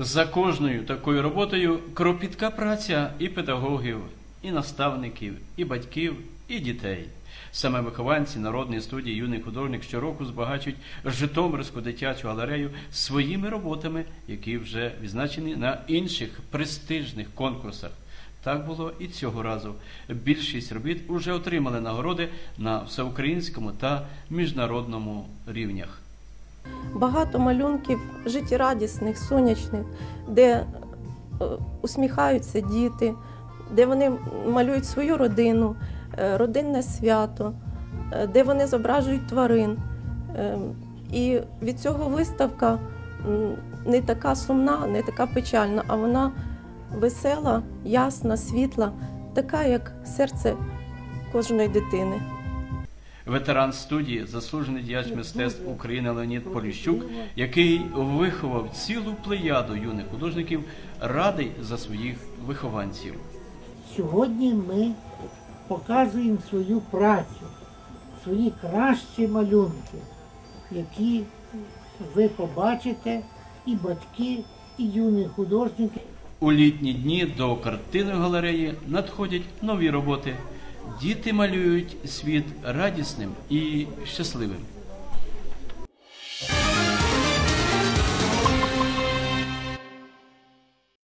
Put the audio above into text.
За кожною такою роботою кропітка праця і педагогів, і наставників, і батьків, і дітей. Саме вихованці народної студії юний художник щороку збагачують Житомирську дитячу галерею своїми роботами, які вже відзначені на інших престижних конкурсах. Так було і цього разу. Більшість робіт уже отримали нагороди на всеукраїнському та міжнародному рівнях. Багато малюнків життєрадісних, сонячних, де е, усміхаються діти, де вони малюють свою родину, е, родинне свято, е, де вони зображують тварин. І від цього виставка не така сумна, не така печальна, а вона весела, ясна, світла, така, як серце кожної дитини. Ветеран студії, заслужений діяч мистецтв України Леонід Поліщук, який виховав цілу плеяду юних художників, радий за своїх вихованців. Сьогодні ми показуємо свою працю, свої кращі малюнки, які ви побачите і батьки, і юні художники. У літні дні до картинної галереї надходять нові роботи. Діти малюють світ радісним і щасливим.